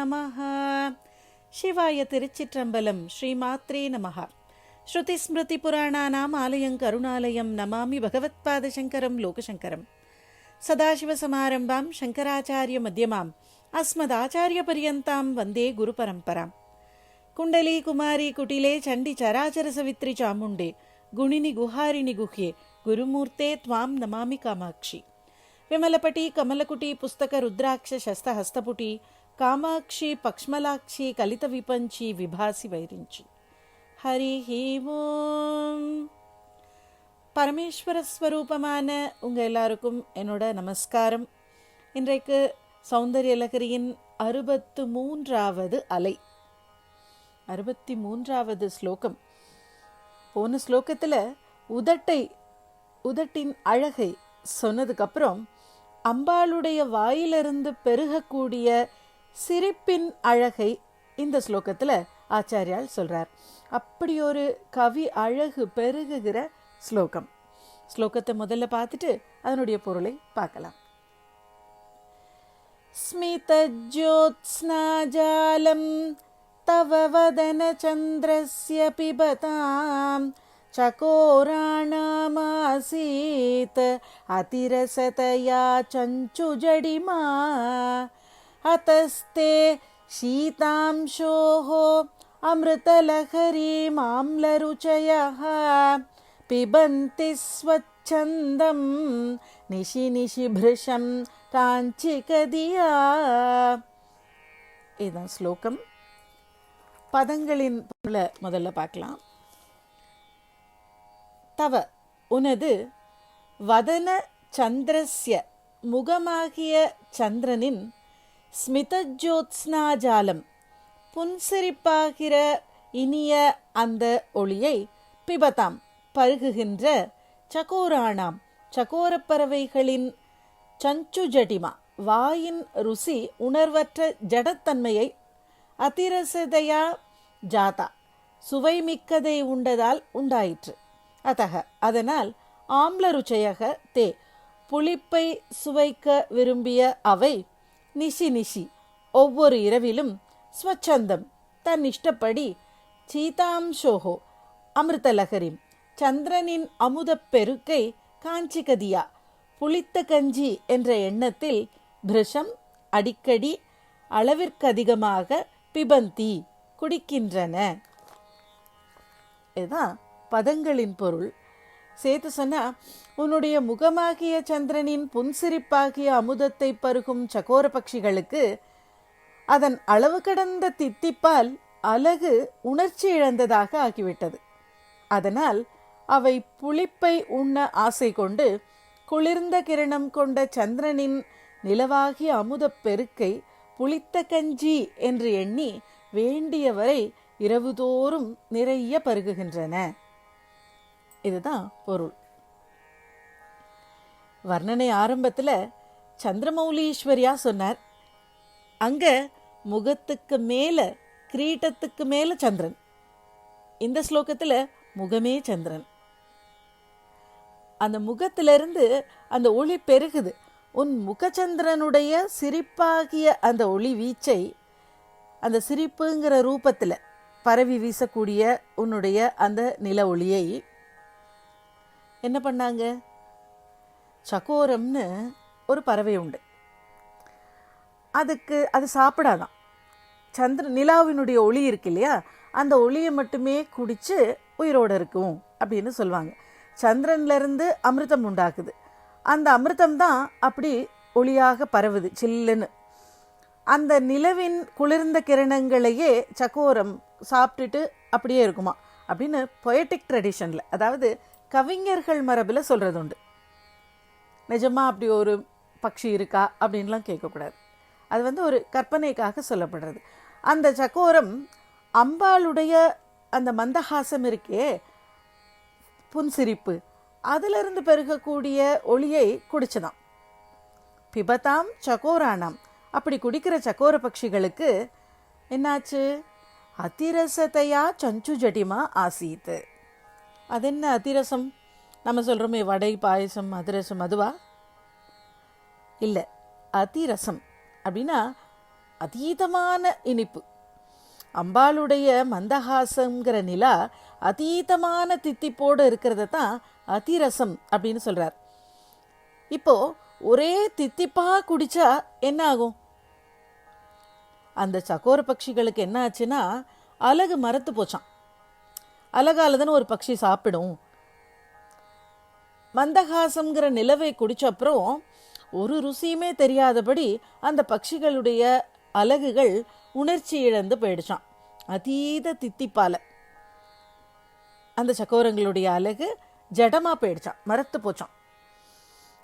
నమ శివాయ తిరుచిత్రంబలం శ్రీమాత్రే నమ శృతి స్మృతి పురాణానాం ఆలయం కరుణాలయం నమామి భగవత్పాదశంకరం లోకశంకరం సదాశివ సమారంభాం శంకరాచార్య మధ్యమాం అస్మదాచార్యపర్యంతాం వందే గురు పరంపరాం కుండలీ కుమారి కుటిలే చండి చరాచర సవిత్రి చాముండే గుణిని గుహారిణి గుహ్యే గురుమూర్తే త్వాం నమామి కామాక్షి విమలపటి కమలకుటి పుస్తక రుద్రాక్ష శస్తహస్తపుటి காமாட்சி பக்ஷ்மலாட்சி கலித விபஞ்சி விபாசி வைரிஞ்சி ஹரி ஓம் பரமேஸ்வர ஸ்வரூபமான உங்கள் எல்லாருக்கும் என்னோட நமஸ்காரம் இன்றைக்கு சௌந்தரிய சௌந்தர்யலகரியின் அறுபத்து மூன்றாவது அலை அறுபத்தி மூன்றாவது ஸ்லோகம் போன ஸ்லோகத்தில் உதட்டை உதட்டின் அழகை சொன்னதுக்கப்புறம் அம்பாளுடைய வாயிலிருந்து பெருகக்கூடிய சிரிப்பின் அழகை இந்த ஸ்லோகத்தில் ஆச்சாரியால் சொல்றார் அப்படி ஒரு கவி அழகு பெருகுகிற ஸ்லோகம் ஸ்லோகத்தை முதல்ல பார்த்துட்டு அதனுடைய பொருளை பார்க்கலாம் स्मितज्योत्स्नाजालं तव वदनचन्द्रस्य पिबतां चकोराणामासीत् अतिरसतया चञ्चुजडिमा अतस्ते शीतांशोः अमृतलहरीमाम्लरुचयः पिबन्ति स्वच्छन्दं निशि निशि भृशं காஞ்சிகதியா இதுதான் ஸ்லோகம் பதங்களின் பொருளை முதல்ல பார்க்கலாம் தவ உனது வதன சந்திரஸ்ய முகமாகிய சந்திரனின் ஸ்மிதஜோத்ஸ்னாஜாலம். புன்சிரிப்பாகிற இனிய அந்த ஒளியை பிபதாம் பருகுகின்ற சகோராணாம் சகோரப் பறவைகளின் சஞ்சு ஜடிமா வாயின் ருசி உணர்வற்ற ஜடத்தன்மையை அதிரசதையா ஜாதா சுவைமிக்கதை உண்டதால் உண்டாயிற்று. அத்தக அதனால் ஆம்ல ருச்சையக தே புளிப்பை சுவைக்க விரும்பிய அவை நிஷி நிஷி ஒவ்வொரு இரவிலும் ஸ்வச்சந்தம். தன் இஷ்டப்படி சீதாம்சோஹோ அமிர்தலகரிம் சந்திரனின் அமுதப் பெருக்கை காஞ்சிகதியா புளித்த கஞ்சி என்ற எண்ணத்தில் பிரஷம் அடிக்கடி அளவிற்கதிகமாக பிபந்தி குடிக்கின்றன. இதுதான் பதங்களின் பொருள். சேர்த்து சொன்னா உன்னுடைய முகமாகிய சந்திரனின் புன்சிரிப்பாகிய அமுதத்தை பருகும் சகோர பட்சிகளுக்கு அதன் அளவு கடந்த தித்திப்பால் அழகு உணர்ச்சி இழந்ததாக ஆகிவிட்டது. அதனால் அவை புளிப்பை உண்ண ஆசை கொண்டு குளிர்ந்த கிரணம் கொண்ட சந்திரனின் நிலவாகிய அமுதப் பெருக்கை புளித்த கஞ்சி என்று எண்ணி வேண்டியவரை இரவுதோறும் நிறைய பருகுகின்றன. இதுதான் பொருள். வர்ணனை ஆரம்பத்தில் சந்திரமௌலீஸ்வரியா சொன்னார் அங்க முகத்துக்கு மேலே கிரீட்டத்துக்கு மேலே சந்திரன். இந்த ஸ்லோகத்தில் முகமே சந்திரன். அந்த முகத்திலிருந்து அந்த ஒளி பெருகுது. உன் முகச்சந்திரனுடைய சிரிப்பாகிய அந்த ஒளி வீச்சை அந்த சிரிப்புங்கிற ரூபத்தில் பரவி வீசக்கூடிய உன்னுடைய அந்த நில ஒளியை என்ன பண்ணாங்க? சகோரம்னு ஒரு பறவை உண்டு. அதுக்கு அது சாப்பிடாதான். சந்திர நிலாவினுடைய ஒளி இருக்கு இல்லையா அந்த ஒளியை மட்டுமே குடித்து உயிரோடு இருக்கும் அப்படின்னு சொல்லுவாங்க. சந்திரன்லேருந்து அமிர்தம் உண்டாக்குது. அந்த அமிர்தம் தான் அப்படி ஒளியாக பரவுது சில்லுன்னு. அந்த நிலவின் குளிர்ந்த கிரணங்களையே சக்கோரம் சாப்பிட்டுட்டு அப்படியே இருக்குமா அப்படின்னு பொயட்டிக் ட்ரெடிஷனில் அதாவது கவிஞர்கள் மரபில் சொல்கிறது உண்டு நிஜமாக அப்படி ஒரு பக்ஷி இருக்கா? அப்படின்லாம் கேட்கக்கூடாது. அது வந்து ஒரு கற்பனைக்காக சொல்லப்படுறது. அந்த சக்கோரம் அம்பாளுடைய அந்த மந்தஹாசம் இருக்கே புன்சிரிப்பு. அதிலிருந்து பெருகக்கூடிய ஒளியை குடிச்சுதான் பிபதாம் சகோரானாம். அப்படி குடிக்கிற சக்கோர பட்சிகளுக்கு என்னாச்சு? அதிரசத்தையா சஞ்சு ஜடிமா ஆசீத்து. அது என்ன அதிரசம்? நம்ம சொல்கிறோமே வடை பாயசம் அதிரசம் அதுவா? இல்லை அதிரசம் அப்படின்னா அதீதமான இனிப்பு. அம்பாளுடைய மந்தஹாசங்கிற நிலா அதீதமான தித்திப்போடு இருக்கிறத தான் அதிரசம் அப்படின்னு சொல்கிறார் இப்போது ஒரே தித்திப்பாக குடித்தா என்ன ஆகும்? அந்த சக்கோர பட்சிகளுக்கு என்ன ஆச்சுன்னா அலகு மரத்து போச்சான் அழகாலதுன்னு ஒரு பட்சி சாப்பிடும். மந்தகாசம்ங்கிற நிலவை குடிச்ச அப்புறம் ஒரு ருசியுமே தெரியாதபடி அந்த பட்சிகளுடைய அலகுகள் உணர்ச்சி இழந்து போயிடுச்சான் அதீத தித்திப்பால. அந்த சக்கோரங்களுடைய அலகு ஜடமா போயிடுச்சான் மரத்து போச்சான்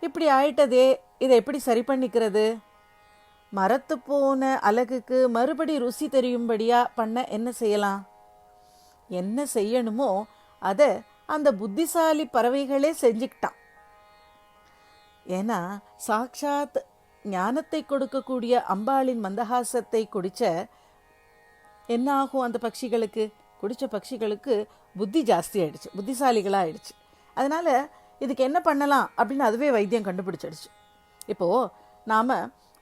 இப்படி ஆயிட்டதே இதை எப்படி சரி பண்ணிக்கிறது? மரத்து போன அலகுக்கு மறுபடி ருசி தெரியும்படியா பண்ண என்ன செய்யலாம்? என்ன செய்யணுமோ அதை அந்த புத்திசாலி பறவைகளே செஞ்சுக்கிட்டான். ஏன்னா சாக்ஷாத் ஞானத்தை கொடுக்கக்கூடிய அம்பாளின் மந்தஹாசத்தை குடிச்ச என்ன ஆகும் அந்த பட்சிகளுக்கு குடித்த பட்சிகளுக்கு புத்தி ஜாஸ்தி ஆயிடுச்சு புத்திசாலிகளாக ஆயிடுச்சு அதனால் இதுக்கு என்ன பண்ணலாம் அப்படின்னு அதுவே வைத்தியம் கண்டுபிடிச்சிடுச்சு. இப்போ நாம்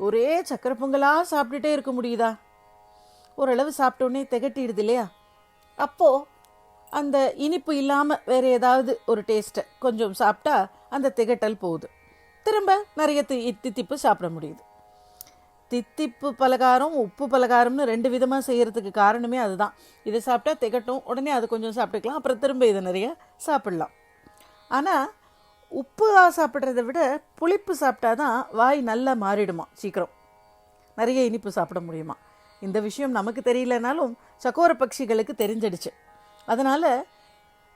ஒரே சக்கரை பொங்கலாக சாப்பிட்டுட்டே இருக்க முடியுதா? ஓரளவு சாப்பிட்டோன்னே திகட்டிடுது இல்லையா? அப்போ அந்த இனிப்பு இல்லாமல் வேற ஏதாவது ஒரு டேஸ்ட்டை கொஞ்சம் சாப்பிட்டா அந்த திகட்டல் போகுது. திரும்ப நிறைய தி தித்திப்பு சாப்பிட முடியுது. தித்திப்பு பலகாரம் உப்பு பலகாரம்னு ரெண்டு விதமாக செய்கிறதுக்கு காரணமே அதுதான். இதை சாப்பிட்டா திகட்டும் உடனே அது கொஞ்சம் சாப்பிட்டுக்கலாம் அப்புறம் திரும்ப இதை நிறைய சாப்பிடலாம். ஆனால் உப்பு சாப்பிட்றத விட புளிப்பு சாப்பிட்டா தான் வாய் நல்லா மாறிடுமா சீக்கிரம். நிறைய இனிப்பு சாப்பிட முடியுமா? இந்த விஷயம் நமக்கு தெரியலனாலும் சக்கோர பட்சிகளுக்கு தெரிஞ்சிடுச்சு. அதனால்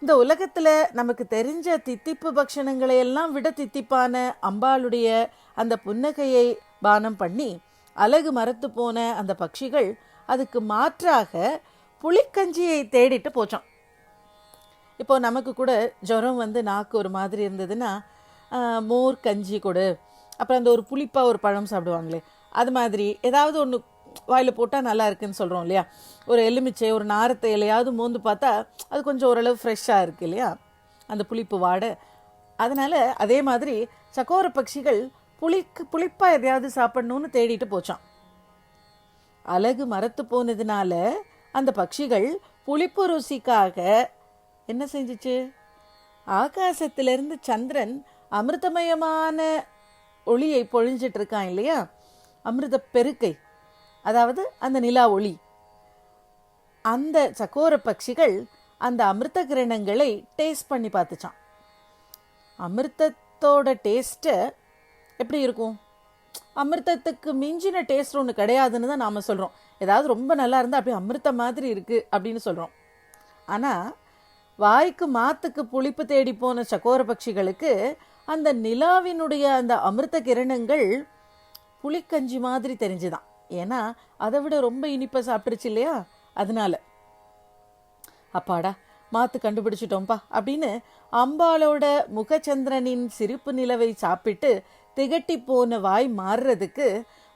இந்த உலகத்தில் நமக்கு தெரிஞ்ச தித்திப்பு பக்ஷணங்களை எல்லாம் விட தித்திப்பான அம்பாளுடைய அந்த புன்னகையை பானம் பண்ணி அழகு மரத்து போன அந்த பட்சிகள் அதுக்கு மாற்றாக புளிக்கஞ்சியை தேடிட்டு போச்சோம். இப்போ நமக்கு கூட ஜுரம் வந்து நாக்கு ஒரு மாதிரி இருந்ததுன்னா மோர் கஞ்சி கொடு. அப்புறம் அந்த ஒரு புளிப்பாக ஒரு பழம் சாப்பிடுவாங்களே அது மாதிரி ஏதாவது ஒன்று வாயில் போட்டால் நல்லா இருக்குன்னு சொல்கிறோம் இல்லையா? ஒரு எலுமிச்சை ஒரு நாரத்தை இலையாவது மோந்து பார்த்தா அது கொஞ்சம் ஓரளவு ஃப்ரெஷ்ஷாக இருக்கு இல்லையா? அந்த புளிப்பு வாடை. அதனால் அதே மாதிரி சக்கோர பட்சிகள் புளிக்கு புளிப்பாக எதையாவது சாப்பிடணும்னு தேடிட்டு போச்சான் அழகு மரத்து போனதுனால அந்த பட்சிகள் புளிப்பு ருசிக்காக என்ன செஞ்சிச்சு? ஆகாசத்திலிருந்து சந்திரன் அமிர்தமயமான ஒளியை பொழிஞ்சிட்டு இருக்கான் இல்லையா? அமிர்த பெருக்கை. அதாவது அந்த நிலா ஒளி. அந்த சக்கோர பட்சிகள் அந்த அமிர்த கிரணங்களை டேஸ்ட் பண்ணி பார்த்துச்சான் அமிர்தத்தோட டேஸ்ட்டை எப்படி இருக்கும்? அமிர்தத்துக்கு மிஞ்சின டேஸ்ட் ஒன்று கிடையாதுன்னு தான் நாம் சொல்கிறோம் ஏதாவது ரொம்ப நல்லா இருந்தால் அப்படியே அமிர்த மாதிரி இருக்குது அப்படின்னு சொல்கிறோம் ஆனால் வாய்க்கு மாத்துக்கு புளிப்பு தேடி போன சக்கோர பட்சிகளுக்கு அந்த நிலாவினுடைய அந்த அமிர்த கிரணங்கள் புளிக்கஞ்சி மாதிரி தெரிஞ்சுதான். ஏன்னா அதை விட ரொம்ப இனிப்பை சாப்பிட்டுருச்சு இல்லையா? அதனால. அப்பாடா மாத்து கண்டுபிடிச்சிட்டோம்ப்பா அப்படின்னு அம்பாளோட முகச்சந்திரனின் சிரிப்பு நிலவை சாப்பிட்டு திகட்டி போன வாய் மாறுறதுக்கு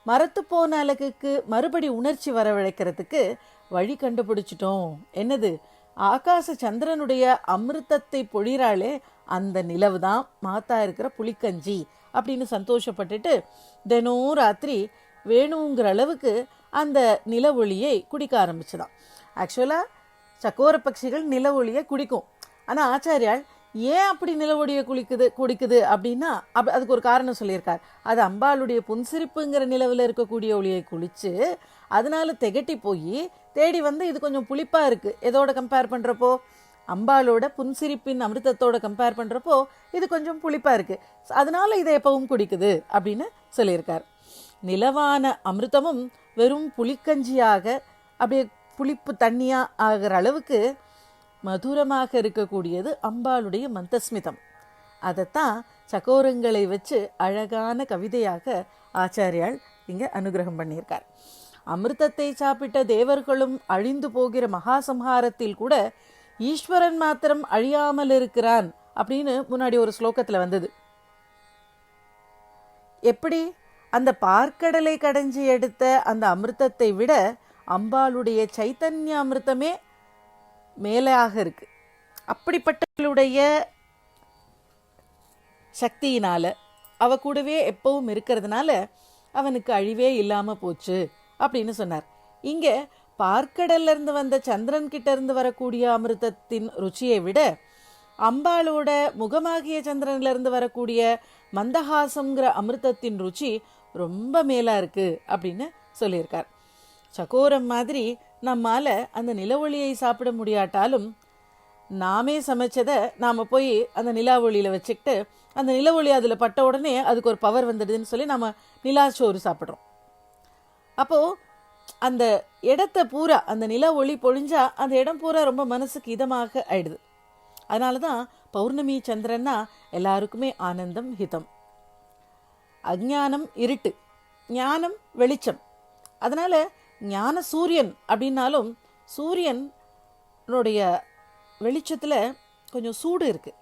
மரத்து போன அழகுக்கு மறுபடி உணர்ச்சி வரவழைக்கிறதுக்கு வழி கண்டுபிடிச்சிட்டோம். என்னது? ஆகாச சந்திரனுடைய அமிர்தத்தை பொழிறாளே அந்த நிலவு தான் மாத்தா இருக்கிற புளிக்கஞ்சி அப்படின்னு சந்தோஷப்பட்டுட்டு தினம் ராத்திரி வேணுங்கிற அளவுக்கு அந்த நில ஒளியை குடிக்க ஆரம்பிச்சுதான். ஆக்சுவலாக சக்கோர பட்சிகள் நில ஒளியை குடிக்கும். ஆனால் ஆச்சாரியால் ஏன் அப்படி நில ஒளியை குளிக்குது குடிக்குது அப்படின்னா அப் அதுக்கு ஒரு காரணம் சொல்லியிருக்கார். அது அம்பாளுடைய புன்சிரிப்புங்கிற நிலவில் இருக்கக்கூடிய ஒளியை குளித்து அதனால திகட்டி போய் தேடி வந்து இது கொஞ்சம் புளிப்பாக இருக்குது எதோட கம்பேர் பண்ணுறப்போ அம்பாளோட புன்சிரிப்பின் அமிர்தத்தோட கம்பேர் பண்ணுறப்போ இது கொஞ்சம் புளிப்பாக இருக்குது அதனால இதை எப்பவும் குடிக்குது அப்படின்னு சொல்லியிருக்கார். நிலவான அமிர்தமும் வெறும் புளிக்கஞ்சியாக அப்படியே புளிப்பு தண்ணியா ஆகிற அளவுக்கு மதுரமாக இருக்கக்கூடியது அம்பாளுடைய மந்தஸ்மிதம். அதைத்தான் சகோரங்களை வச்சு அழகான கவிதையாக ஆச்சாரியால் இங்க அனுகிரகம் பண்ணியிருக்கார். அமிர்தத்தை சாப்பிட்ட தேவர்களும் அழிந்து போகிற மகாசம்ஹாரத்தில் கூட ஈஸ்வரன் மாத்திரம் அழியாமல் இருக்கிறான் அப்படின்னு முன்னாடி ஒரு ஸ்லோகத்துல வந்தது. எப்படி? அந்த பார்க்கடலை கடைஞ்சி எடுத்த அந்த அமிர்தத்தை விட அம்பாளுடைய சைத்தன்ய அமிர்தமே மேலாக இருக்கு. அப்படிப்பட்டவளுடைய சக்தியினால அவ கூடவே எப்பவும் இருக்கிறதுனால அவனுக்கு அழிவே இல்லாமல் போச்சு அப்படின்னு சொன்னார். இங்கே பார்க்கடல்ல இருந்து வந்த சந்திரன் கிட்ட இருந்து வரக்கூடிய அமிர்தத்தின் ருச்சியை விட அம்பாளோட முகமாகிய சந்திரன்ல இருந்து வரக்கூடிய மந்தஹாசங்கிற அமிர்தத்தின் ருச்சி ரொம்ப மேலா இருக்கு அப்படின்னு சொல்லியிருக்கார். சகோரம் மாதிரி நம்மால அந்த நில ஒளியை சாப்பிட முடியாட்டாலும் நாமே சமைச்சதை நாம் போய் அந்த நிலா ஒளியில் வச்சுக்கிட்டு அந்த நில ஒளி அதில் பட்ட உடனே அதுக்கு ஒரு பவர் வந்துடுதுன்னு சொல்லி நம்ம நிலா சோறு சாப்பிட்றோம். அப்போது அந்த இடத்த பூரா அந்த நில ஒளி பொழிஞ்சா அந்த இடம் பூரா ரொம்ப மனசுக்கு இதமாக ஆயிடுது. அதனால தான் பௌர்ணமி சந்திரன்னா எல்லாருக்குமே ஆனந்தம் ஹிதம். அஜ்ஞானம் இருட்டு ஞானம் வெளிச்சம். அதனால ஞான சூரியன் அப்படின்னாலும் சூரியனுடைய வெளிச்சத்துல கொஞ்சம் சூடு இருக்கு.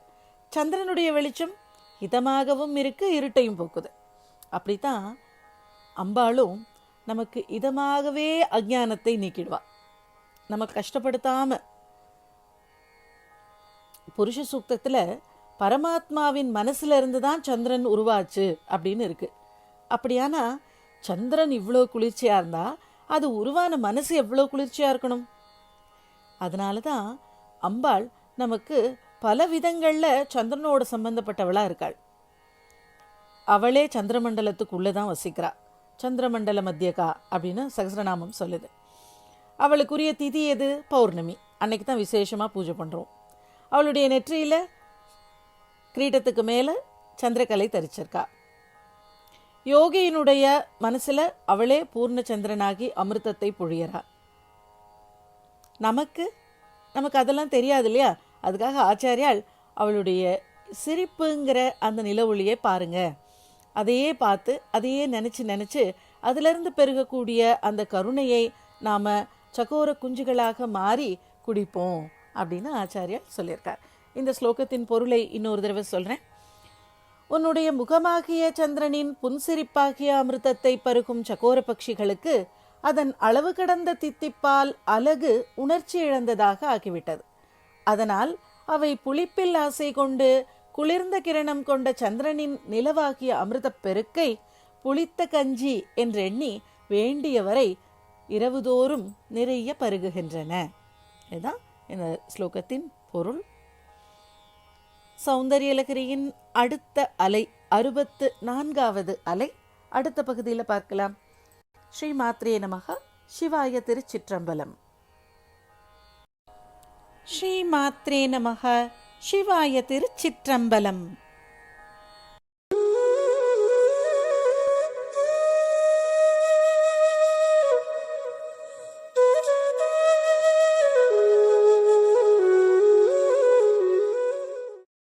சந்திரனுடைய வெளிச்சம் இதமாகவும் இருக்கு இருட்டையும் போக்குது. அப்படித்தான் அம்பாளும் நமக்கு இதமாகவே அஜ்ஞானத்தை நீக்கிடுவா. நம்ம கஷ்டப்படுத்தாம புருஷ சூக்தத்துல பரமாத்மாவின் மனசுல இருந்து தான் சந்திரன் உருவாச்சு அப்படின்னு இருக்கு. அப்படியானா சந்திரன் இவ்வளோ குளிர்ச்சியாக இருந்தா அது உருவான மனசு எவ்வளோ குளிர்ச்சியாக இருக்கணும்? அதனால தான் அம்பாள் நமக்கு பல விதங்களில் சந்திரனோட சம்பந்தப்பட்டவளாக இருக்காள். அவளே சந்திரமண்டலத்துக்குள்ளே தான் வசிக்கிறா. சந்திரமண்டல மத்தியகா அப்படின்னு சகசரநாமம் சொல்லுது. அவளுக்குரிய திதி எது? பௌர்ணமி. அன்னைக்கு தான் விசேஷமாக பூஜை பண்ணுறோம் அவளுடைய நெற்றியில் கிரீடத்துக்கு மேலே சந்திரகலை தரிச்சிருக்கா. யோகியினுடைய மனசுல அவளே பூர்ண சந்திரனாகி அமிர்தத்தை பொழியறா. நமக்கு நமக்கு அதெல்லாம் தெரியாது இல்லையா? அதுக்காக ஆச்சாரியால் அவளுடைய சிரிப்புங்கிற அந்த நில ஒளியை பாருங்க. அதையே பார்த்து அதையே நினைச்சு நினைச்சு அதிலிருந்து பெருகக்கூடிய அந்த கருணையை நாம சகோர குஞ்சுகளாக மாறி குடிப்போம் அப்படின்னு ஆச்சாரியால் சொல்லியிருக்கார். இந்த ஸ்லோகத்தின் பொருளை இன்னொரு தடவை சொல்றேன். உன்னுடைய முகமாகிய சந்திரனின் புன்சிரிப்பாகிய அமிர்தத்தை பருகும் சகோர பட்சிகளுக்கு அதன் அளவு கடந்த தித்திப்பால் அலகு உணர்ச்சி இழந்ததாக ஆகிவிட்டது. அதனால் அவை புளிப்பில் ஆசை கொண்டு குளிர்ந்த கிரணம் கொண்ட சந்திரனின் நிலவாகிய அமிர்தப் பெருக்கை புளித்த கஞ்சி என்றெண்ணி வேண்டியவரை இரவுதோறும் நிறைய பருகுகின்றன. இதுதான் இந்த ஸ்லோகத்தின் பொருள். சௌந்தரியலகிரியின் அடுத்த அலை அறுபத்து நான்காவது அலை. அடுத்த பகுதியில் பார்க்கலாம். ஸ்ரீ மாத்ரே நமக சிவாய திருச்சிற்றம்பலம். ஸ்ரீ மாத்ரே நமக சிவாய திருச்சிற்றம்பலம்.